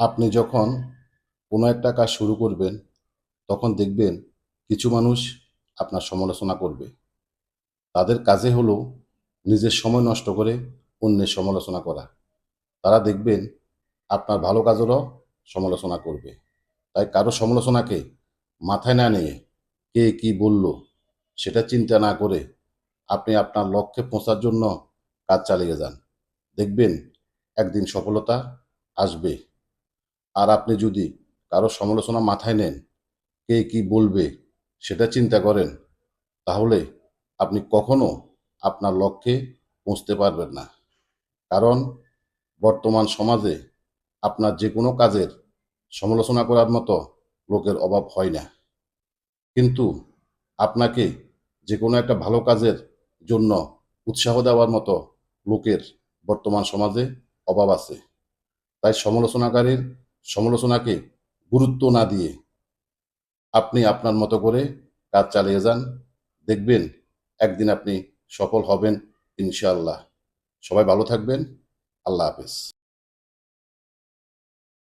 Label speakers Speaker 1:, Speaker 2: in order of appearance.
Speaker 1: আপনি যখন কোনো একটা কাজ শুরু করবেন, তখন দেখবেন কিছু মানুষ আপনার সমালোচনা করবে। তাদের কাজে হলো নিজের সময় নষ্ট করে অন্যের সমালোচনা করা। তারা দেখবেন আপনার ভালো কাজেরও সমালোচনা করবে। তাই কারও সমালোচনাকে মাথায় না নিয়ে কে কি বলল সেটা চিন্তা না করে আপনি আপনার লক্ষ্যে পৌঁছার জন্য কাজ চালিয়ে যান। দেখবেন একদিন সফলতা আসবে। আর আপনি যদি কারও সমালোচনা মাথায় নেন, কে কি বলবে সেটা চিন্তা করেন, তাহলে আপনি কখনো আপনার লক্ষ্যে পৌঁছতে পারবেন না। কারণ বর্তমান সমাজে আপনার যে কোনো কাজের সমালোচনা করার মতো লোকের অভাব হয় না। কিন্তু আপনাকে যে কোনো একটা ভালো কাজের জন্য উৎসাহ দেওয়ার মতো লোকের বর্তমান সমাজে অভাব আছে। তাই সমালোচনাকারীর সমালোচনাকে গুরুত্ব না দিয়ে আপনি আপনার মতো করে কাজ চালিয়ে যান, দেখবেন একদিন আপনি সফল হবেন ইনশাআল্লাহ। সবাই ভালো থাকবেন। আল্লাহ হাফেজ।